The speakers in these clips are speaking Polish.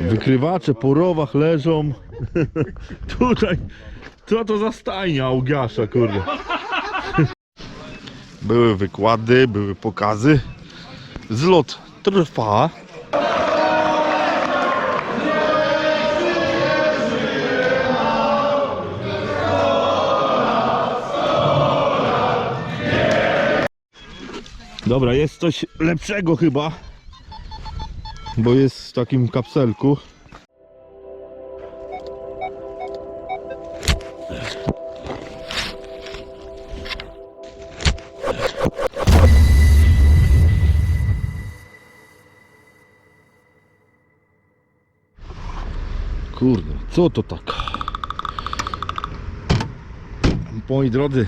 Wykrywacze po rowach leżą. Tutaj, co to za stajnia Augiasza, kurde. Były wykłady, były pokazy. Zlot trwa. Dobra, jest coś lepszego chyba. Bo jest w takim kapselku. Kurde, co to tak? Moi drodzy,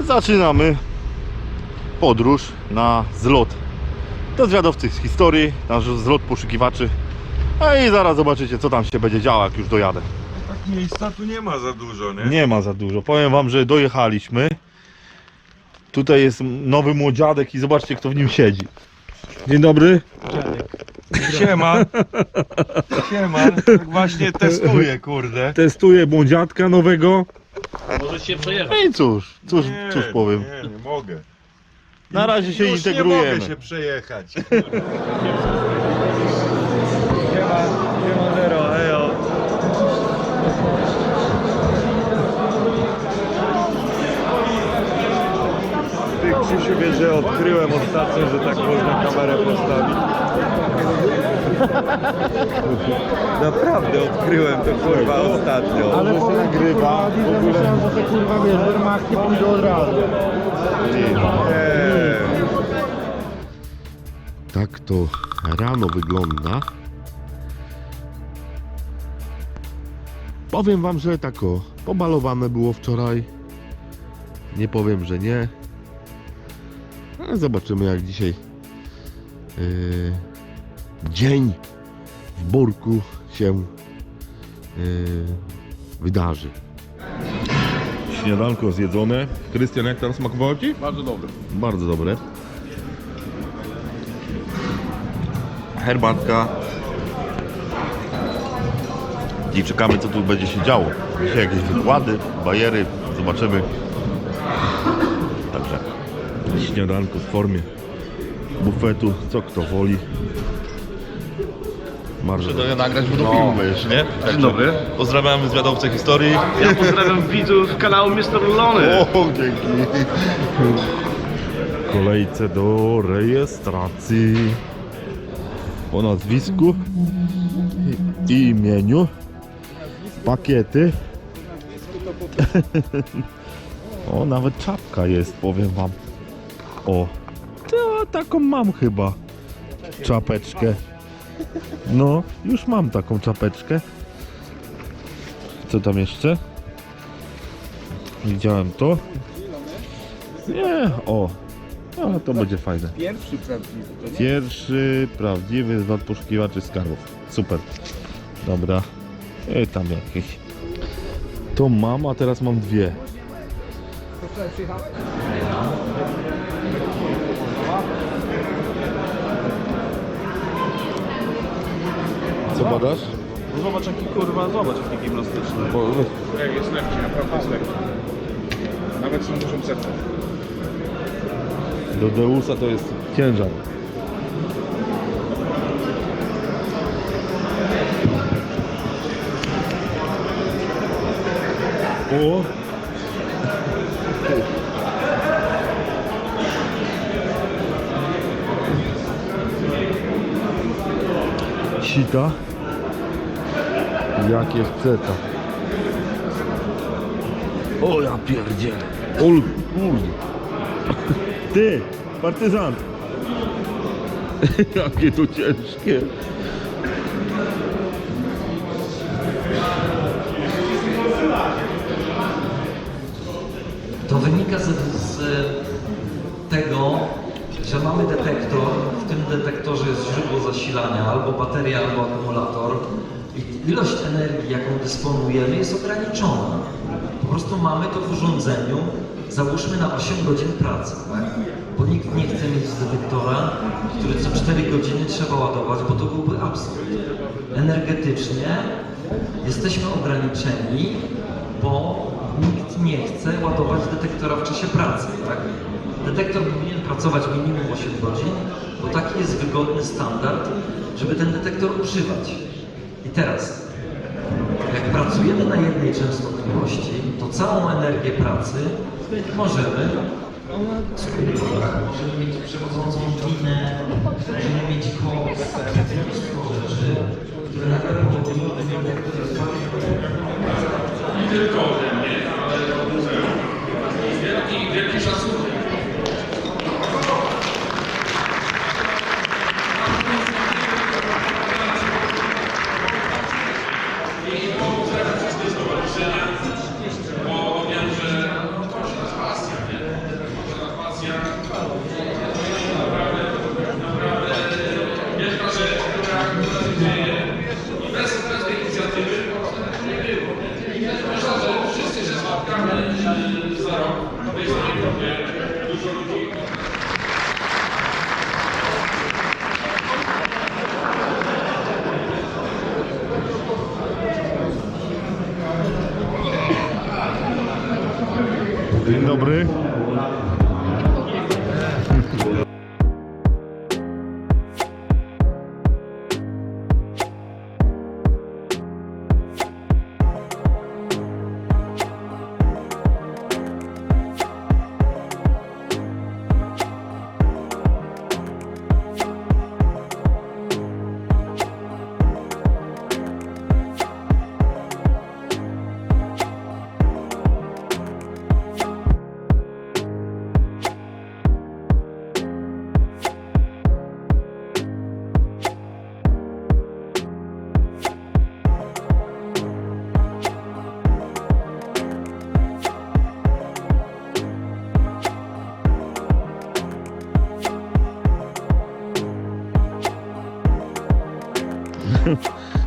zaczynamy podróż na zlot do zwiadowcy z historii, nasz zlot poszukiwaczy. A i zaraz zobaczycie, co tam się będzie działo, jak już dojadę. Tak miejsca tu nie ma za dużo, nie? Nie ma za dużo. Powiem wam, że dojechaliśmy. Tutaj jest nowy młodziadek i zobaczcie, kto w nim siedzi. Dzień dobry. Siema. Siema. Tak właśnie testuję, kurde. Testuję młodziadka nowego. Możesz się przejechać. No i cóż, cóż, Nie, cóż powiem. Nie, nie mogę. Na razie się Już integrujemy. nie mogę się przejechać. Siema, siema Zero, hejo. Ty Krzysiu wiesz, że odkryłem ostatnio, że tak można kamerę postawić. Naprawdę odkryłem to kurwa ostatnio. Ale się nagrywa. Ogóle... że te kurwa wiesz, Wehrmachty pójdą od razu. Nie. Tak to rano wygląda. Powiem wam, że tak o, pomalowane było wczoraj. Nie powiem, że nie. Ale zobaczymy jak dzisiaj yy, dzień w Burku się yy, wydarzy. Śniadanko zjedzone. Krystian, jak tam smakowało Ci? Bardzo dobry. Bardzo dobre. Herbatka. I czekamy co tu będzie się działo. Dzisiaj jakieś wykłady, bajery, zobaczymy. Także śniadanko w formie bufetu, co kto woli. Bardzo To nagrać, bo no. filmy jeszcze, nie? Dzień dobry. Pozdrawiamy zwiadowcę historii. Ja pozdrawiam widzów kanału Mr. Lony. O, dzięki. Kolejce do rejestracji. Po nazwisku i imieniu. Pakiety. O, nawet czapka jest, powiem wam. O, to taką mam chyba. Czapeczkę. No, już mam taką czapeczkę. Co tam jeszcze? Widziałem to. Nie, o. No, to będzie fajne. Pierwszy prawdziwy. Pierwszy prawdziwy zwrot poszukiwaczy skarbów. Super. Dobra. I tam jakieś. To mam, a teraz mam dwie. Co badasz? No zobacz jaki kurwa, zobacz jaki gimnastyczny. Jak jest lekki, naprawdę jest lekki. Nawet są dużym setem. Do Deusa to jest ciężar. O! Sita. Jak jest ceta. O ja pierdzielę. Ol, kurde. Ty, partyzant. Jakie to ciężkie. To wynika z, z tego, że mamy detektor, w tym detektorze jest źródło zasilania, albo bateria, albo akumulator. I ilość energii, jaką dysponujemy, jest ograniczona. Prostu mamy to w urządzeniu, załóżmy na 8 godzin pracy. Tak? Bo nikt nie chce mieć detektora, który co 4 godziny trzeba ładować, bo to byłby absurd. Energetycznie jesteśmy ograniczeni, bo nikt nie chce ładować detektora w czasie pracy, tak? Detektor powinien pracować minimum 8 godzin, bo taki jest wygodny standard, żeby ten detektor używać. I teraz, jak pracujemy na jednej częstotliwości, to całą energię pracy możemy skumulować. Możemy mieć przewodzącą linę, możemy mieć koks, mnóstwo rzeczy, które nagle powodują, że bardziej tylko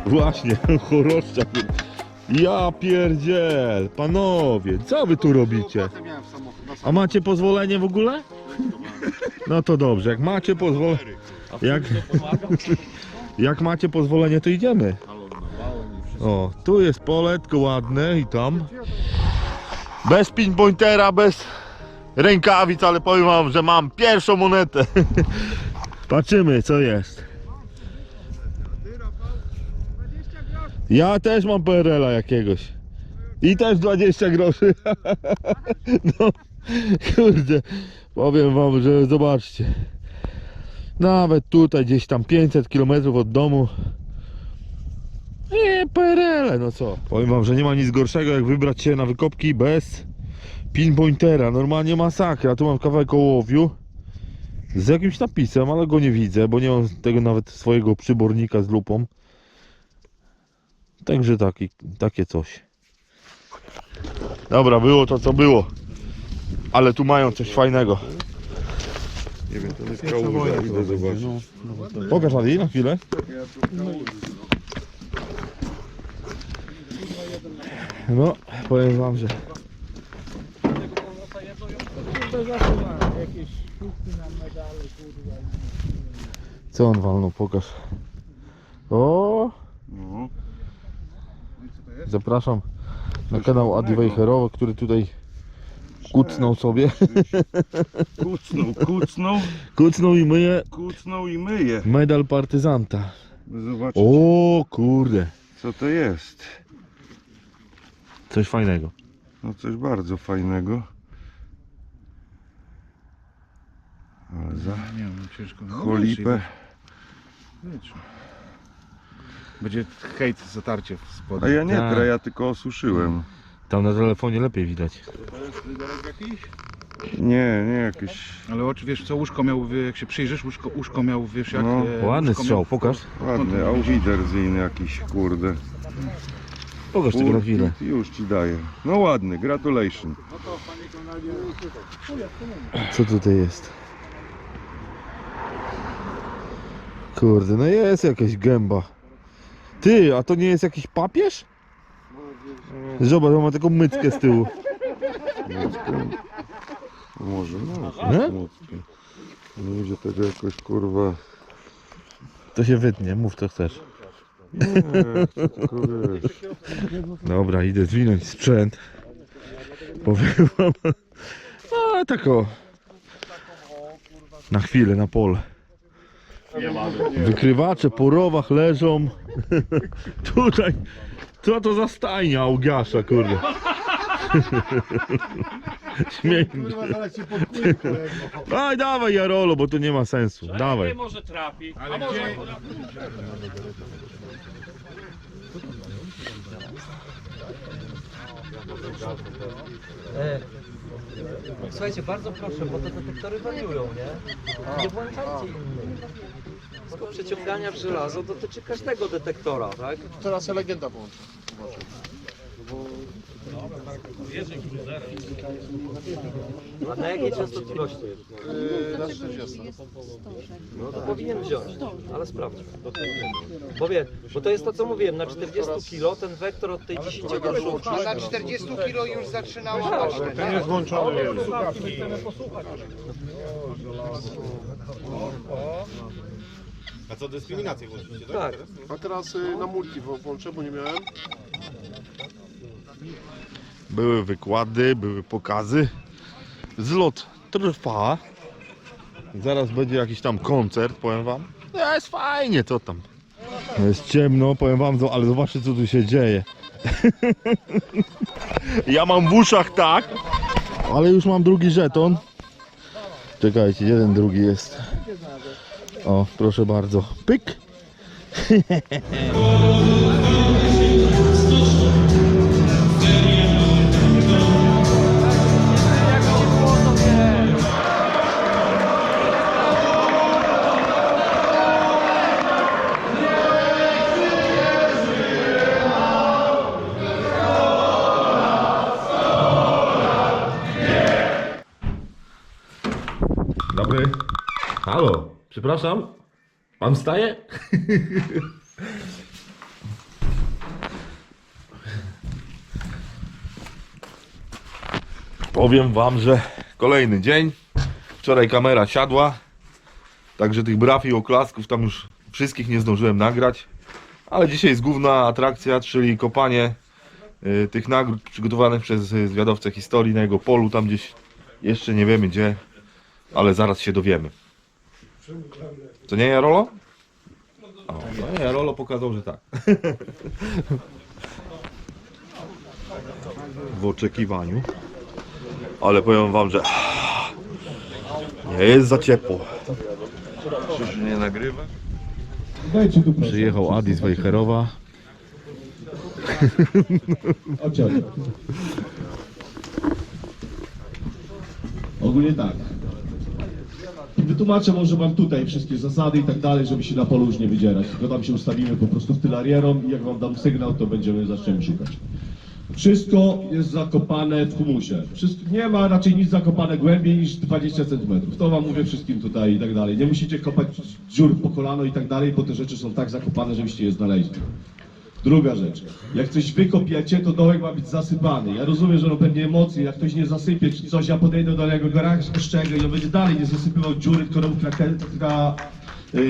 Właśnie, choroszczak. Ja pierdziel, panowie, co wy tu robicie? A macie pozwolenie w ogóle? No to dobrze, jak macie pozwolenie. Jak, jak macie pozwolenie, to idziemy. O, tu jest poletko ładne i tam. Bez pinpointera, bez rękawic, ale powiem wam, że mam pierwszą monetę. Patrzymy, co jest. Ja też mam PRL-a jakiegoś. I też 20 groszy. No, kurde. Powiem wam, że zobaczcie. Nawet tutaj gdzieś tam 500 km od domu. Nie, PRL, no co? Powiem wam, że nie ma nic gorszego jak wybrać się na wykopki bez pinpointera. Normalnie masakra. Tu mam kawałek ołowiu z jakimś napisem, ale go nie widzę, bo nie mam tego nawet swojego przybornika z lupą. Także taki, takie coś. Dobra, było to co było. Ale tu mają coś fajnego. Nie wiem, to jest kałuża, idę zobaczyć. Pokaż Adi na chwilę. No, powiem wam, że Co on walnął? Pokaż. O, No. Zapraszam na kanał Adi Wejherowy, który tutaj kucnął sobie. Kucnął, kucnął, Kucnął i myje kucnął i myje. medal partyzanta. Zobaczyć, O kurde, co to jest. coś fajnego. No coś bardzo fajnego. Ale za ciężko. No, cholipę. wiecie. Będzie hejt, zatarcie w spodnie. A ja nie Tak. tra, ja tylko osuszyłem. Tam na telefonie lepiej widać. Nie, nie jakieś Ale oczy, wiesz co, łóżko miał, jak się przyjrzysz, łóżko, łóżko miał, wiesz jak... No. e, Ładny łóżko strzał, miał- pokaż. ładny, Auwiedersehen jakiś, kurde. Pokaż tylko na chwilę. Już ci daję. No ładny, gratulation. Co tutaj jest? Kurde, no jest jakaś gęba. Ty, a to nie jest jakiś papież? Zobacz, on ma taką myckę z tyłu. Może no, Nie? Ludzie tego jakoś kurwa... To się wytnie, mów co chcesz. Nie, tylko wiesz... Dobra, idę zwinąć sprzęt. Powiem wam. A tak o. Na chwilę, na pole. Wykrywacze po rowach leżą. Tutaj. Co to za stajnia ugiasza, kurde. Śmiej. Daj, dawaj Jarolo, bo to nie ma sensu. Dawaj. może trafi. E, Słuchajcie, bardzo proszę, bo te detektory wariują, nie? Nie włączajcie innych. Przeciągania w żelazo dotyczy każdego detektora, tak? Teraz legenda włączy. A na jakiej częstotliwości jest? Yy, na 40. No to powinien wziąć, ale sprawdźmy. Bo wie, bo to jest to co mówiłem, na 40 kilo ten wektor od tej 10 groszówki. A na 40 kilo już zaczynało rośnie. Ten jest włączony. A co dyskryminację włączycie, tak? Tak, A teraz y, na multi włączę, bo nie miałem. Były wykłady, były pokazy. Zlot trwa. Zaraz będzie jakiś tam koncert, powiem wam. No jest fajnie, co tam. Jest ciemno, powiem wam, ale zobaczcie co tu się dzieje. ja mam w uszach tak, ale już mam drugi żeton. Czekajcie, jeden drugi jest. O, proszę bardzo. Pyk. przepraszam. Pan wstaje? Powiem wam, że kolejny dzień. Wczoraj kamera siadła. Także tych braw i oklasków tam już wszystkich nie zdążyłem nagrać. Ale dzisiaj jest główna atrakcja, czyli kopanie y, tych nagród przygotowanych przez y, zwiadowcę historii na jego polu. Tam gdzieś jeszcze nie wiemy gdzie, ale zaraz się dowiemy. Co nie, Jarolo? O, no nie, Jarolo pokazał, że tak. W oczekiwaniu. Ale powiem wam, że nie jest za ciepło. Czyż nie nagrywa? Przyjechał Adi z Wejherowa. Ogólnie tak. Wytłumaczę może wam tutaj wszystkie zasady i tak dalej, żeby się na polu już nie wydzierać. Tylko tam się ustawimy po prostu tylarierą i jak wam dam sygnał, to będziemy zaczniemy szukać. Wszystko jest zakopane w humusie. Wszystko, nie ma raczej nic zakopane głębiej niż 20 cm. To wam mówię wszystkim tutaj i tak dalej. Nie musicie kopać dziur po kolano i tak dalej, bo te rzeczy są tak zakopane, żebyście je znaleźli. Druga rzecz. Jak coś wykopiecie, to dołek ma być zasypany. Ja rozumiem, że on pewnie emocje, jak ktoś nie zasypie czy coś, ja podejdę do niego garażkę i on będzie dalej nie zasypywał dziury, tylko robił krater, kra,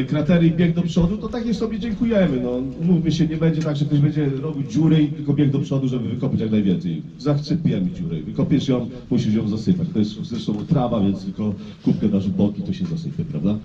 kratery i bieg do przodu, to takie sobie dziękujemy. No, mówmy się, nie będzie tak, że ktoś będzie robił dziury i tylko bieg do przodu, żeby wykopać jak najwięcej. Zasypiemy dziurę. Wykopiesz ją, musisz ją zasypać. To jest zresztą trawa, więc tylko kubkę dasz boki, to się zasypie, prawda?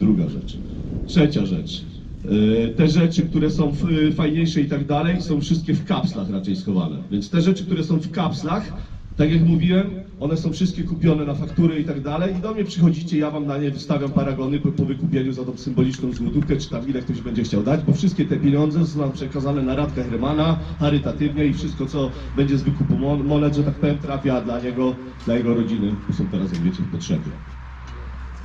Druga rzecz. Trzecia rzecz. E, Te rzeczy, które są y, fajniejsze i tak dalej, są wszystkie w kapslach raczej schowane. Więc te rzeczy, które są w kapslach, tak jak mówiłem, one są wszystkie kupione na faktury i tak dalej. I do mnie przychodzicie, ja wam na nie wystawiam paragony po, po wykupieniu za tą symboliczną złotówkę, czy tam ile ktoś będzie chciał dać, bo wszystkie te pieniądze są nam przekazane na Radka Hermana, charytatywnie i wszystko, co będzie z wykupu mon- monet, że tak powiem, trafia dla niego, dla jego rodziny, bo są teraz, jak wiecie, w potrzebie.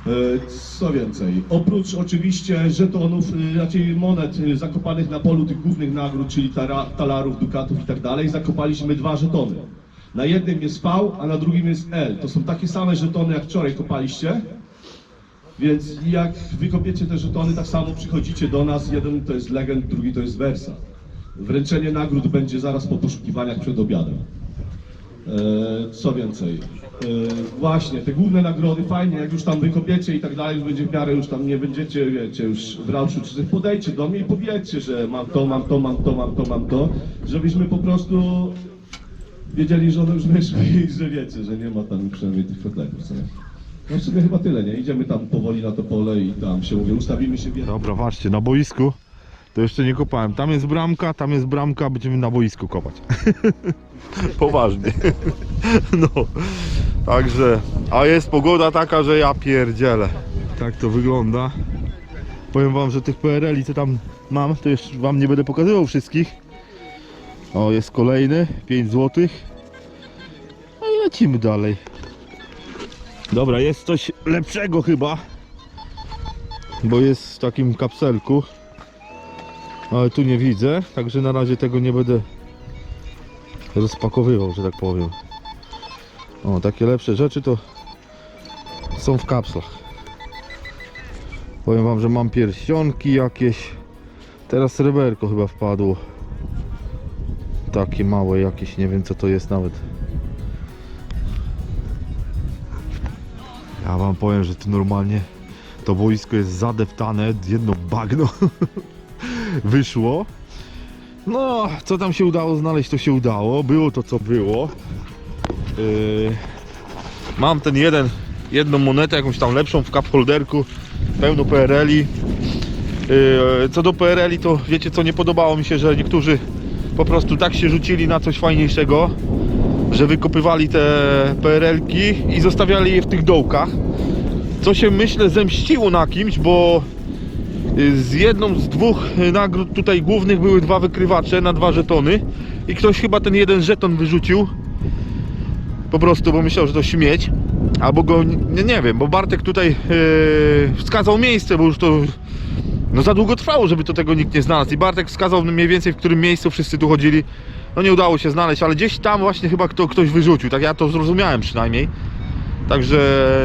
E, Co więcej, oprócz oczywiście żetonów, e, raczej monet e, zakopanych na polu tych głównych nagród, czyli tara, talarów, dukatów i tak dalej, zakopaliśmy dwa żetony. Na jednym jest V, a na drugim jest L. To są takie same żetony, jak wczoraj kopaliście. Więc jak wykopiecie te żetony, tak samo przychodzicie do nas. Jeden to jest legend, drugi to jest Versa. Wręczenie nagród będzie zaraz po poszukiwaniach przed obiadem. E, co więcej? E, właśnie, te główne nagrody fajnie, jak już tam wykopiecie i tak dalej, już będzie w miarę, już tam nie będziecie, wiecie, już w rauszu, czy coś, podejdźcie do mnie i powiedzcie, że mam to, mam to, mam to, mam to, mam to, żebyśmy po prostu wiedzieli, że one już wyszły i że wiecie, że nie ma tam przynajmniej tych kotletów, co? No w sumie chyba tyle, nie? Idziemy tam powoli na to pole i tam się mówię, ustawimy się w jednym Dobra, patrzcie, na boisku to jeszcze nie kopałem. Tam jest bramka, tam jest bramka, będziemy na boisku kopać. Poważnie. No, także, a jest pogoda taka, że ja pierdzielę. Tak to wygląda. Powiem wam, że tych PRL-i co tam mam, to jeszcze wam nie będę pokazywał wszystkich. O, jest kolejny, 5 zł. No i lecimy dalej. Dobra, jest coś lepszego chyba. Bo jest w takim kapselku. Ale tu nie widzę, także na razie tego nie będę rozpakowywał, że tak powiem. O, takie lepsze rzeczy to są w kapslach. Powiem wam, że mam pierścionki jakieś. Teraz sreberko chyba wpadło. Takie małe jakieś, nie wiem co to jest nawet. Ja wam powiem, że tu normalnie to boisko jest zadeptane, jedno bagno wyszło. No, co tam się udało znaleźć, to się udało. Było to, co było. Yy, mam ten jeden, jedną monetę, jakąś tam lepszą w cup holderku, pełno PRL-i. Yy, co do PRL-i, to wiecie co, nie podobało mi się, że niektórzy po prostu tak się rzucili na coś fajniejszego, że wykopywali te PRL-ki i zostawiali je w tych dołkach. Co się myślę zemściło na kimś, bo z jedną z dwóch nagród tutaj głównych były dwa wykrywacze na dwa żetony. I ktoś chyba ten jeden żeton wyrzucił. Po prostu, bo myślał, że to śmieć. Albo go, nie, nie wiem, bo Bartek tutaj yy, wskazał miejsce, bo już to no za długo trwało, żeby to tego nikt nie znalazł. I Bartek wskazał mniej więcej w którym miejscu wszyscy tu chodzili. No nie udało się znaleźć, ale gdzieś tam właśnie chyba kto, ktoś wyrzucił, tak ja to zrozumiałem przynajmniej Także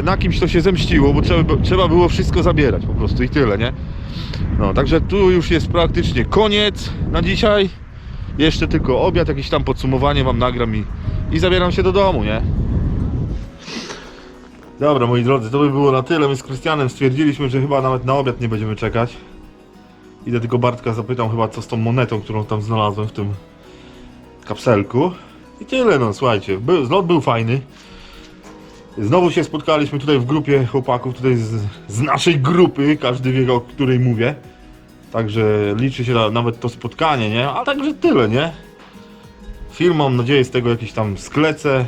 na kimś to się zemściło, bo trzeba, trzeba było wszystko zabierać po prostu i tyle, nie? No, także tu już jest praktycznie koniec na dzisiaj. Jeszcze tylko obiad, jakieś tam podsumowanie wam nagram i, i zabieram się do domu, nie? Dobra, moi drodzy, to by było na tyle. My z Krystianem stwierdziliśmy, że chyba nawet na obiad nie będziemy czekać. Idę tylko Bartka zapytam chyba co z tą monetą, którą tam znalazłem w tym kapselku. I tyle, no słuchajcie. Był, zlot był fajny. Znowu się spotkaliśmy tutaj w grupie chłopaków, tutaj z, z naszej grupy, każdy wie o której mówię. Także liczy się na, nawet to spotkanie, nie? A także tyle, nie? Film mam nadzieję z tego jakiś tam sklecę.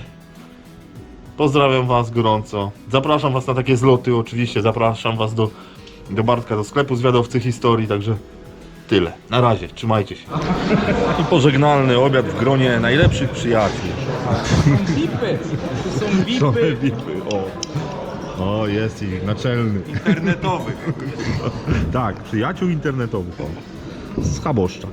Pozdrawiam was gorąco. Zapraszam was na takie zloty oczywiście, zapraszam was do, do Bartka, do sklepu zwiadowcy historii, także tyle. Na razie, trzymajcie się. I pożegnalny obiad w gronie najlepszych przyjaciół. Bipy! To są bipy! To bipy, o. O, jest ich naczelny. Internetowych. Tak, przyjaciół internetowych. O. Z Chaboszczak.